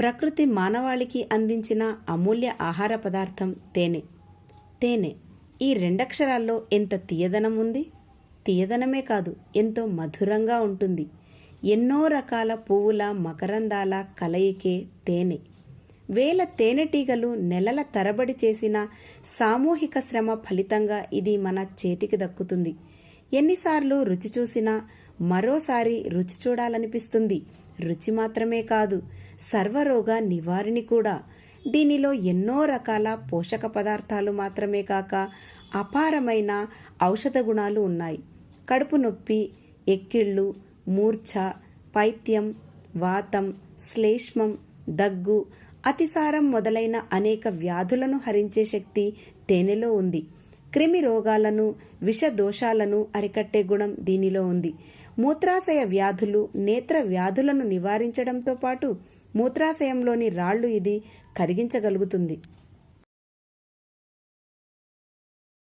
ప్రకృతి మానవాళికి అందించిన అమూల్య ఆహార పదార్థం తేనె. తేనె ఈ రెండక్షరాల్లో ఎంత తీయదనం ఉంది? తీయదనమే కాదు ఎంతో మధురంగా ఉంటుంది. ఎన్నో రకాల పువ్వుల మకరందాల కలయికే తేనె. వేల తేనెటీగలు నెలల తరబడి చేసిన సామూహిక శ్రమ ఫలితంగా ఇది మన చేతికి దక్కుతుంది. ఎన్నిసార్లు రుచి చూసినా మరోసారి రుచి చూడాలనిపిస్తుంది. రుచి మాత్రమే కాదు సర్వరోగ నివారిణి కూడా. దీనిలో ఎన్నో రకాల పోషక పదార్థాలు మాత్రమే కాక అపారమైన ఔషధ గుణాలు ఉన్నాయి. కడుపు నొప్పి ఎక్కిళ్ళు మూర్ఛ పైత్యం వాతం శ్లేష్మం దగ్గు అతిసారం మొదలైన అనేక వ్యాధులను హరించే శక్తి తేనెలో ఉంది. క్రిమి రోగాలను విష దోషాలను అరికట్టే గుణం దీనిలో ఉంది. మూత్రాశయ వ్యాధులు నేత్ర వ్యాధులను నివారించడంతో పాటు మూత్రాశయంలోని రాళ్ళు ఇది కరిగించగలుగుతుంది.